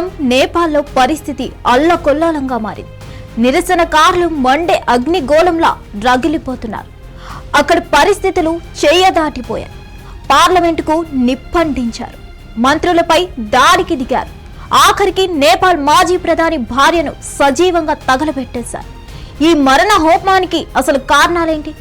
ప్రస్తుతం నేపాల్లో పరిస్థితి అల్లకొల్లాలంగా మారింది. నిరసనకారులు మండే అగ్నిగోళంలా రగిలిపోతున్నారు. అక్కడ పరిస్థితులు చేయదాటిపోయాయి. పార్లమెంటుకు నిప్పంటించారు. మంత్రులపై దాడికి దిగారు. ఆఖరికి నేపాల్ మాజీ ప్రధాని భార్యను సజీవంగా తగలబెట్టేశారు. ఈ మరణ హోమానికి అసలు కారణాలేంటి?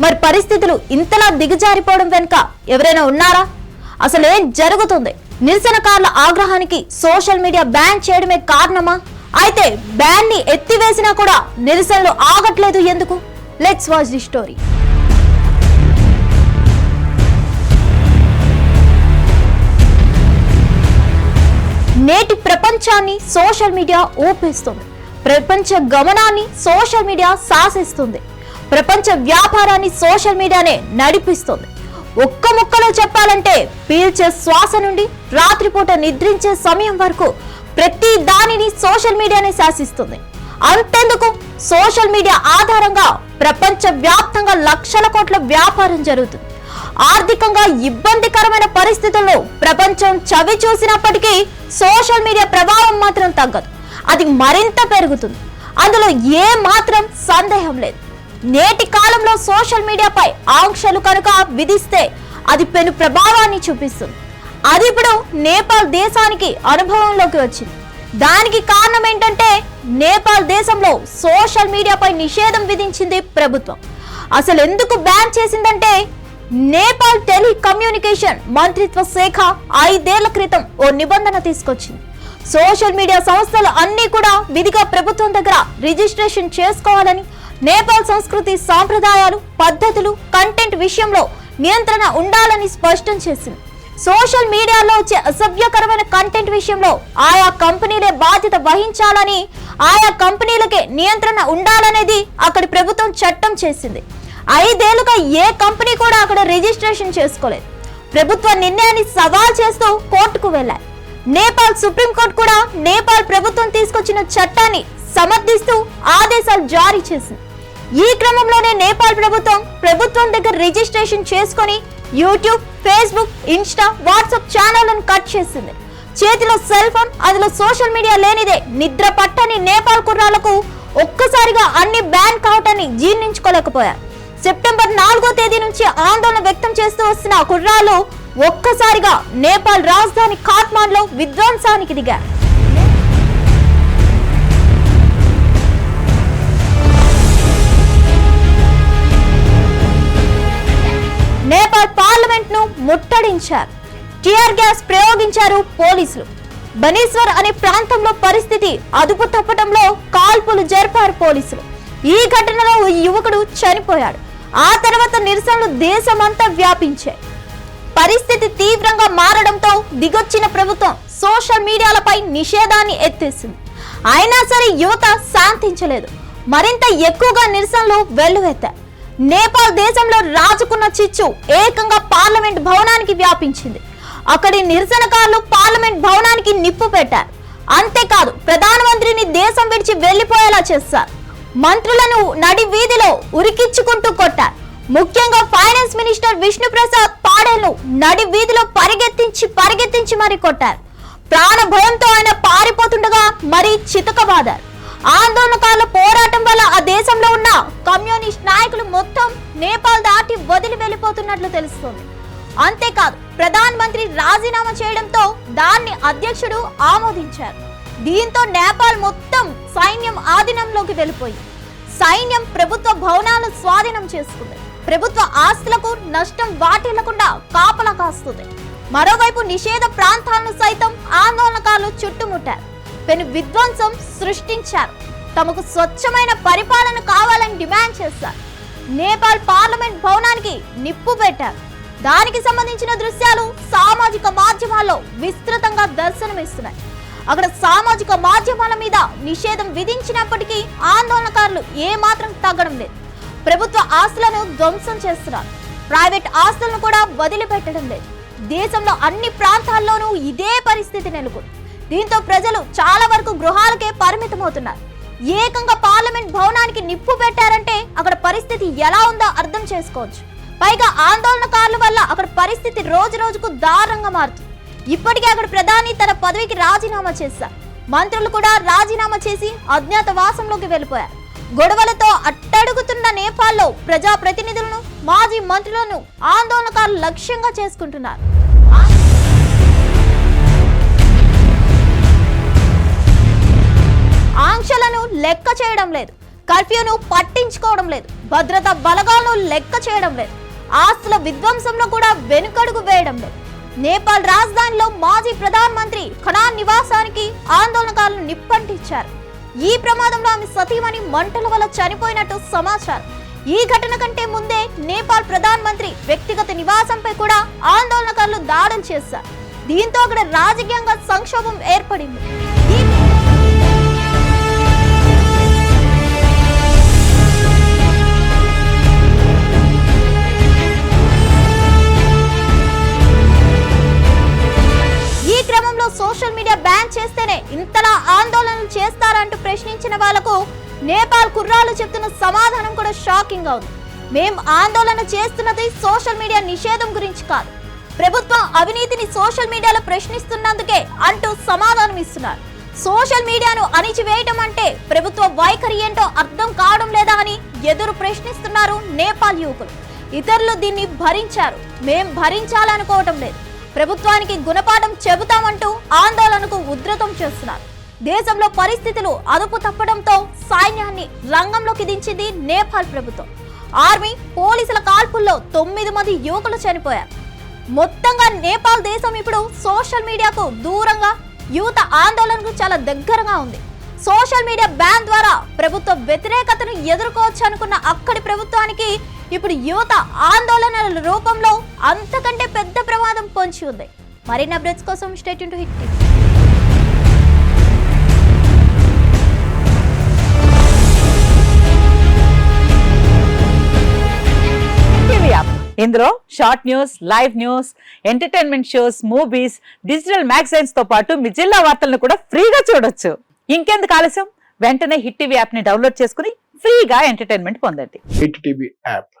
మరి పరిస్థితులు ఇంతలా దిగజారిపోవడం వెనుక ఎవరైనా ఉన్నారా? అసలు ఏం జరుగుతుంది? నిరసనకారుల ఆగ్రహానికి సోషల్ మీడియా బ్యాన్ చేయడమే కారణమా? అయితే బ్యాన్ని ఎత్తివేసినా కూడా నిరసనలు ఆగట్లేదు ఎందుకు? లెట్స్ వాచ్ ది స్టోరీ నేటి ప్రపంచాన్ని సోషల్ మీడియా ఊపేస్తుంది. ప్రపంచ గమనాన్ని సోషల్ మీడియా శాసిస్తుంది ప్రపంచ వ్యాపారాన్ని సోషల్ మీడియానే నడిపిస్తుంది. ఒక్క ముక్కలో చెప్పాలంటే పీల్చే శ్వాస నుండి రాత్రిపూట నిద్రించే సమయం వరకు ప్రతి దానిని సోషల్ మీడియానే శాసిస్తుంది. అంతెందుకు? సోషల్ మీడియా ఆధారంగా ప్రపంచ వ్యాప్తంగా లక్షల కోట్ల వ్యాపారం జరుగుతుంది. ఆర్థికంగా ఇబ్బందికరమైన పరిస్థితుల్లో ప్రపంచం చవి చూసినప్పటికీ సోషల్ మీడియా ప్రభావం మాత్రం తగ్గదు. అది మరింత పెరుగుతుంది. అందులో ఏ మాత్రం సందేహం లేదు. నేటి కాలంలో సోషల్ మీడియాపై ఆంక్షలు కనుక విధిస్తే అది పెను ప్రభావాన్ని చూపిస్తుంది. అది ఇప్పుడు నేపాల్ దేశానికి అనుభవంలోకి వచ్చింది. దానికి కారణం ఏంటంటే నేపాల్ దేశంలో సోషల్ మీడియాపై నిషేధం విధించింది ప్రభుత్వం. అసలు ఎందుకు బ్యాన్ చేసిందంటే నేపాల్ టెలికమ్యూనికేషన్ మంత్రిత్వ శాఖ ఐదేళ్ళ క్రితం ఓ నిబంధన తీసుకొచ్చింది. సోషల్ మీడియా సంస్థలు అన్ని కూడా విధిగా ప్రభుత్వం దగ్గర రిజిస్ట్రేషన్ చేసుకోవాలని నేపాల్ సంస్కృతి సాంప్రదాయాలు పద్ధతులు కంటెంట్ విషయంలో నియంత్రణ ఉండాలని స్పష్టం చేసింది. సోషల్ మీడియాలో వచ్చే అసభ్యకరమైన కంటెంట్ విషయంలో ఆయా కంపెనీలే బాధ్యత వహించాలని ఆయా కంపెనీలకే నియంత్రణ ఉండాలనేది అక్కడి ప్రభుత్వం చట్టం చేసింది. ఐదేళ్ళుగా ఏ కంపెనీ కూడా అక్కడ రిజిస్ట్రేషన్ చేసుకోలేదు. ప్రభుత్వ నిర్ణయాన్ని సవాల్ చేస్తూ కోర్టుకు వెళ్ళాయి. నేపాల్ సుప్రీంకోర్టు కూడా నేపాల్ ప్రభుత్వం తీసుకొచ్చిన చట్టాన్ని సమర్థిస్తూ ఆదేశాలు జారీ చేసింది. ఈ క్రమంలోనే నేపాల్ ప్రభుత్వం ప్రభుత్వం దగ్గర రిజిస్ట్రేషన్ చేసుకొని యూట్యూబ్ ఫేస్బుక్ ఇన్స్టా వాట్సాప్ ఛానళ్ళను కట్ చేసింది. చేతిలో సెల్ ఫోన్ అందులో సోషల్ మీడియా లేనిదే నిద్ర పట్టని నేపాల్ కుర్రాలకు ఒక్కసారిగా అన్ని బ్యాన్ కావటాన్ని జీర్ణించుకోలేకపోయారు. సెప్టెంబర్ నాలుగో తేదీ నుంచి ఆందోళన వ్యక్తం చేస్తూ వస్తున్న కుర్రాలు ఒక్కసారిగా నేపాల్ రాజధాని ఖాట్మాండ్లో విధ్వంసానికి దిగారు. నేపాల్ పార్లమెంట్ను ముట్టడించారు. టియర్ గ్యాస్ ప్రయోగించారు పోలీసులు. బనీశ్వర్ అనే ప్రాంతంలో పరిస్థితి అదుపు తప్పడంలో కాల్పులు జరిపారు పోలీసులు. ఈ ఘటనలో యువకుడు చనిపోయాడు. ఆ తర్వాత నిరసనలు దేశమంతా వ్యాపించాయి. పరిస్థితి తీవ్రంగా మారడంతో దిగొచ్చిన ప్రభుత్వం సోషల్ మీడియాలపై నిషేధాన్ని ఎత్తేసింది. అయినా సరే యువత శాంతించలేదు. మరింత ఎక్కువగా నిరసనలు వెల్లువెత్తారు నేపాల్ దేశంలో రాజుకున్న చిచ్చు ఏకంగా పార్లమెంట్ భవనానికి వ్యాపించింది. అక్కడి నిరసనకారులు పార్లమెంట్ భవనానికి నిప్పు పెట్టారు. అంతేకాదు ప్రధానమంత్రిని దేశం విడిచి వెళ్ళిపోయేలా చేశారు మంత్రులను నడి వీధిలో ఉరికిచ్చుకుంటూ కొట్టారు. ముఖ్యంగా ఫైనాన్స్ మినిస్టర్ విష్ణు ప్రసాద్ నడి వీధిలో పరిగెత్తించి పరిగెత్తించి మరీ కొట్టారు. ప్రాణ భయంతో ఆయన పారిపోతుండగా మరీ చితకబాదారు. ఆందోళనకారుల పోరాటం వల్ల ఆ దేశంలో ఉన్న కమ్యూనిస్ట్ నాయకులు మొత్తం నేపాల్ దాటి వదిలి వెళ్ళిపోతున్నట్లు తెలుస్తోంది. అంతేకాదు ప్రధాన మంత్రి రాజీనామా చేయడంతో దాన్ని అధ్యక్షుడు ఆమోదించారు. దీంతో నేపాల్ మొత్తం సైన్యం ఆధీనంలోకి వెళ్ళిపోయింది. సైన్యం ప్రభుత్వ భవనాలను స్వాధీనం చేసుకుంది. ప్రభుత్వ ఆస్తులకు నష్టం వాటిల్లకుండా కాపలా కాస్తుంది. మరోవైపు నిషేధ ప్రాంతాలను సైతం ఆందోళనకారులు చుట్టుముట్టారు. పెను విధ్వంసం సృష్టించారు. తమకు స్వచ్ఛమైన పరిపాలన కావాలని డిమాండ్ చేశారు. నేపాల్ పార్లమెంట్ భవనానికి నిప్పు పెట్టారు. దానికి సంబంధించిన దృశ్యాలు సామాజిక మాధ్యమాల్లో విస్తృతంగా దర్శనమిస్తున్నాయి. అక్కడ సామాజిక మాధ్యమాల మీద నిషేధం విధించినప్పటికీ ఆందోళనకారులు ఏమాత్రం తగ్గడం లేదు. ప్రభుత్వ ఆస్తులను ధ్వంసం చేస్తున్నారు. ప్రైవేట్ ఆస్తులను కూడా వదిలిపెట్టడం లేదు. దేశంలో అన్ని ప్రాంతాల్లోనూ ఇదే పరిస్థితి నెలకొంది. దీంతో ప్రజలు చాలా వరకు గృహాలకే పరిమితమవుతున్నారు. ఏకంగా పార్లమెంట్ భవనానికి నిప్పు పెట్టారంటే అక్కడ పరిస్థితి ఎలా ఉందో అర్థం చేసుకోవచ్చు. పైగా ఆందోళనకారుల వల్ల అక్కడ పరిస్థితి రోజు రోజుకు దారుణంగా మారుతుంది. ఇప్పటికే అక్కడ ప్రధాని తన పదవికి రాజీనామా చేశారు. మంత్రులు కూడా రాజీనామా చేసి అజ్ఞాత వాసంలోకి వెళ్ళిపోయారు. గొడవలతో అట్టడుగుతున్న నేపాల్లో ప్రజా ప్రతినిధులను మాజీ మంత్రులను ఆందోళనకారులు లక్ష్యంగా చేసుకుంటున్నారు. ఆంక్షలను లెక్క చేయడం లేదు. కర్ఫ్యూను పట్టించుకోవడం లేదు. భద్రతా బలగాలను లెక్క చేయడం లేదు. ఆస్తుల విధ్వంసంలో కూడా వెనుకడుగు వేయడం లేదు. నేపాల్ రాజధానిలో మాజీ ప్రధానమంత్రి ఖనాన్ నివాసానికి ఆందోళనకారులు నిప్పంటించారు. ఈ ప్రమాదంలో ఆమె సతీమణి మంటల వల్ల చనిపోయినట్టు సమాచారం. ఈ ఘటన కంటే ముందే నేపాల్ ప్రధానమంత్రి వ్యక్తిగత నివాసంపై కూడా ఆందోళనకారులు దాడులు చేశారు. దీంతో అక్కడ రాజకీయంగా సంక్షోభం ఏర్పడింది. సోషల్ మీడియా బ్యాన్ చేస్తేనే ఇంతలా ఆందోళనలు చేస్తారంటూ ప్రశ్నించిన వాళ్ళకు నేపాల్ కుర్రాలు చెప్తున్న సమాధానం కూడా షాకింగ్ అవుతుంది మేము మేం ఆందోళన చేస్తున్నది సోషల్ మీడియా నిషేధం గురించి కాదు. ప్రభుత్వం అవినీతిని సోషల్ మీడియాలో ప్రశ్నిస్తున్నందుకే అంటూ సమాధానం ఇస్తున్నారు. సోషల్ మీడియాను అణిచివేయటం అంటే ప్రభుత్వ వైఖరి ఏంటో అర్థం కావడం లేదా అని ఎదురు ప్రశ్నిస్తున్నారు నేపాల్ యువకులు. ఇతరులు దీన్ని భరించారు. మేం భరించాలనుకోవటం లేదు. ప్రభుత్వానికి గుణపాఠం చెబుతామంటూ ఆందోళనకు ఉధృతం చేస్తున్నారు. దేశంలో పరిస్థితులు అదుపు తప్పడంతో సైన్యాన్ని రంగంలోకి దించింది నేపాల్ ప్రభుత్వం. ఆర్మీ పోలీసుల కాల్పుల్లో తొమ్మిది మంది యువకులు చనిపోయారు. మొత్తంగా నేపాల్ దేశం ఇప్పుడు సోషల్ మీడియాకు దూరంగా యువత ఆందోళనకు చాలా దగ్గరగా ఉంది. సోషల్ మీడియా బ్యాన్ ద్వారా ప్రభుత్వ వ్యతిరేకతను ఎదుర్కోవచ్చు అనుకున్న అక్కడి ప్రభుత్వానికి ఇప్పుడు యువత ఆందోళనల రూపంలో అంతకంటే పెద్ద ప్రమాదం పొంచి ఉంది. మరిన్ని అప్డేట్స్ కోసం state to Hit TV. TV app. ఇందులో short news live news entertainment shows movies digital మ్యాగజైన్స్తో పాటు మీ జిల్లా వార్తలను కూడా ఫ్రీగా చూడొచ్చు. ఇంకెందుకు ఆలస్యం? వెంటనే హిట్ టీవీ యాప్ని డౌన్లోడ్ చేసుకుని ఫ్రీగా ఎంటర్టైన్మెంట్ పొందండి. Hit TV app.